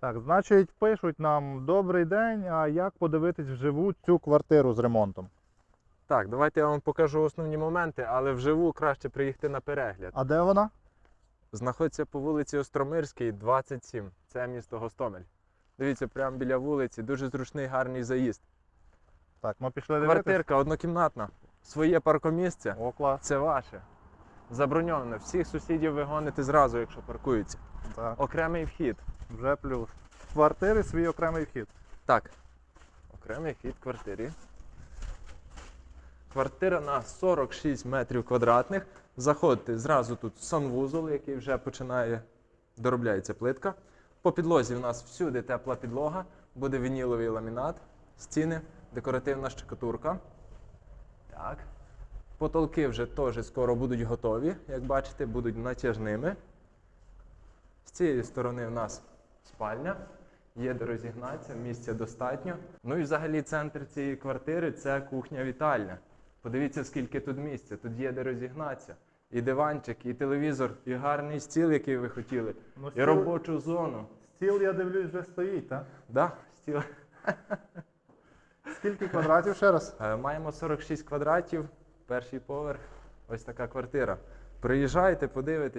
Так, значить, пишуть нам добрий день, а як подивитись вживу цю квартиру з ремонтом? Так, давайте я вам покажу основні моменти, але вживу краще приїхати на перегляд. А де вона? Знаходиться по вулиці Остромирській, 27. Це місто Гостомель. Дивіться, прямо біля вулиці, дуже зручний, гарний заїзд. Так, ми пішли дивитися. Квартирка однокімнатна, своє паркомісце. О, клас. Це ваше. Заброньовано. Всіх сусідів ви гоните зразу, якщо паркуються. Так, Окремий вхід. Вже плюс. В квартири свій окремий вхід. Так. Окремий вхід в квартирі. Квартира на 46 метрів квадратних. Заходите зразу тут санвузол, який вже починає доробляється плитка. По підлозі в нас всюди тепла підлога, буде вініловий ламінат, стіни, декоративна штукатурка. Так. Потолки вже теж скоро будуть готові, як бачите, будуть натяжними. З цієї сторони в нас спальня, є де розігнатися, місця достатньо. Ну і взагалі центр цієї квартири це кухня-вітальня. Подивіться, скільки тут місця. Тут є де розігнатися. І диванчик, і телевізор, і гарний стіл, який ви хотіли, Ну, і стіл- робочу зону. Стіл, я дивлюсь, вже стоїть, так? Да, стіл. Скільки квадратів ще раз? Е, Маємо 46 квадратів, перший поверх. Ось така квартира. Приїжджайте, подивитесь.